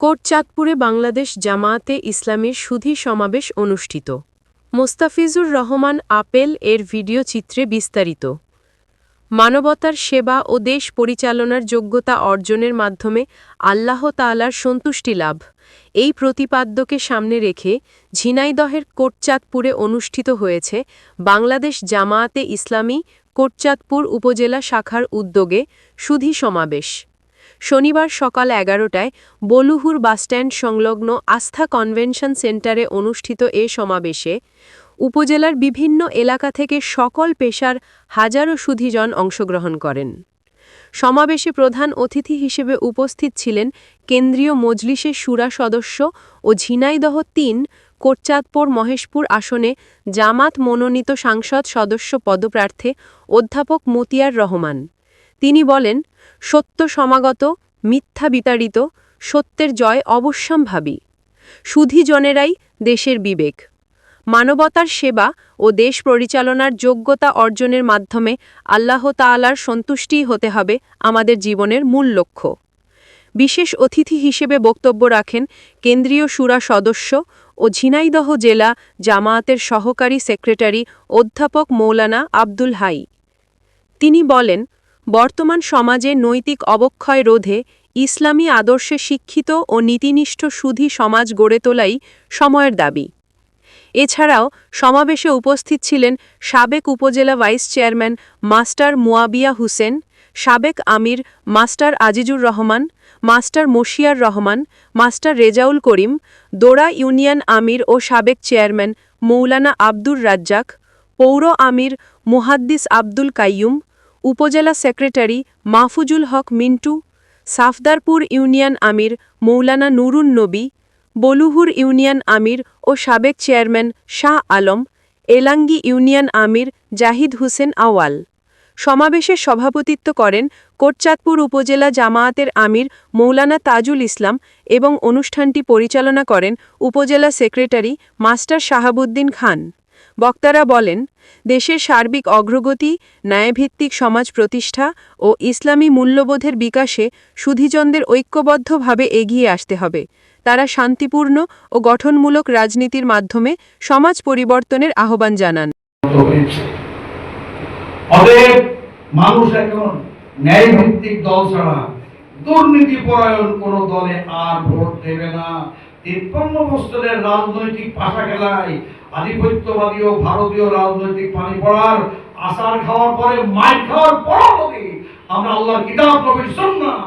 কোটচাঁদপুরে বাংলাদেশ জামায়াতে ইসলামীর সুধী সমাবেশ অনুষ্ঠিত। মোস্তাফিজুর রহমান আপেল এর ভিডিও চিত্রে বিস্তারিত। মানবতার সেবা ও দেশ পরিচালনার যোগ্যতা অর্জনের মাধ্যমে আল্লাহ তাআলার সন্তুষ্টি লাভ। এই প্রতিপাদ্যকে সামনে রেখে ঝিনাইদহের কোটচাঁদপুরে অনুষ্ঠিত হয়েছে বাংলাদেশ জামায়াতে ইসলামী কোটচাঁদপুর উপজেলা শাখার উদ্যোগে সুধী সমাবেশ। শনিবার সকাল এগারোটায় বলুহুর বাসস্ট্যান্ড সংলগ্ন আস্থা কনভেনশন সেন্টারে অনুষ্ঠিত এ সমাবেশে উপজেলার বিভিন্ন এলাকা থেকে সকল পেশার হাজারো সুধীজন অংশগ্রহণ করেন। সমাবেশে প্রধান অতিথি হিসেবে উপস্থিত ছিলেন কেন্দ্রীয় মজলিসের সুরা সদস্য ও ঝিনাইদহ তিন, কোটচাঁদপুর মহেশপুর আসনে জামাত মনোনীত সাংসদ সদস্য পদপ্রার্থী অধ্যাপক মতিয়ার রহমান। তিনি বলেন, সত্য সমাগত, মিথ্যা বিতাড়িত, সত্যের জয় অবশ্যম্ভাবী। সুধীজনেরাই দেশের বিবেক। মানবতার সেবা ও দেশ পরিচালনার যোগ্যতা অর্জনের মাধ্যমে আল্লাহ তাআলার সন্তুষ্টিই হতে হবে আমাদের জীবনের মূল লক্ষ্য। বিশেষ অতিথি হিসেবে বক্তব্য রাখেন কেন্দ্রীয় সুরা সদস্য ও ঝিনাইদহ জেলা জামায়াতের সহকারী সেক্রেটারি অধ্যাপক মৌলানা আব্দুল হাই। তিনি বলেন বর্তমান সমাজে নৈতিক অবক্ষয় রোধে ইসলামী আদর্শে শিক্ষিত ও নীতিনিষ্ঠ সুধী সমাজ গড়ে তোলাই সময়ের দাবি। এছাড়াও সমাবেশে উপস্থিত ছিলেন সাবেক উপজেলা vice chairman master Muabia Hossain, সাবেক আমির master Azizur Rahman, master Moshiar Rahman, master Rezaul Karim, Dora union আমির ও সাবেক চেয়ারম্যান মৌলানা আব্দুর রাজ্জাক, পৌর আমির মুহাদ্দিস আব্দুল কাইয়ুম উপজেলা সেক্রেটারি মাহফুজুল হক মিন্টু, সাফদারপুর ইউনিয়ন আমির মৌলানা নুরুন নবী, বলুহুর ইউনিয়ন আমির ও সাবেক চেয়ারম্যান শাহ আলম, এলাঙ্গি ইউনিয়ন আমির জাহিদ হোসেন আওয়াল। সমাবেশে সভাপতিত্ব করেন কোটচাঁদপুর উপজেলা জামায়াতের আমির মৌলানা তাজুল ইসলাম এবং অনুষ্ঠানটি পরিচালনা করেন উপজেলা সেক্রেটারি মাস্টার শাহাবুদ্দিন খান। বক্তারা বলেন, দেশের সার্বিক অগ্রগতি, ন্যায়ভিত্তিক সমাজ প্রতিষ্ঠা ও ইসলামী মূল্যবোধের বিকাশে সুধীজনদের ঐক্যবদ্ধভাবে এগিয়ে আসতে হবে। তারা শান্তিপূর্ণ ও গঠনমূলক রাজনীতির মাধ্যমে সমাজ পরিবর্তনের আহ্বান জানান। মানুষ এখন ন্যায় ভিত্তিক দল ছাড়া দুর্নীতি পরায়ণ কোন দলে আর ভোট দেবে না। তিপ্পান্ন বছরের রাজনৈতিক পাশা খেলায় আধিপত্যবাদী ও ভারতীয় রাজনৈতিক পানি পড়ার আসার খাওয়ার পরে মাই খাওয়ার পর যদি আমরা আল্লাহর কিতাব, নবীর সুন্নাহ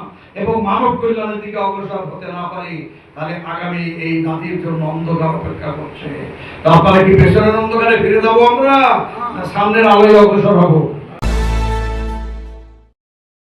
এবং মানব কল্যাণের দিকে অগ্রসর হতে না পারি, তাহলে আগামী এই জাতির জন্য অন্ধকার অপেক্ষা করছে। তারপরে কি পেছনের অন্ধকারে ফিরে যাব আমরা সামনের আলোয় অগ্রসর হব?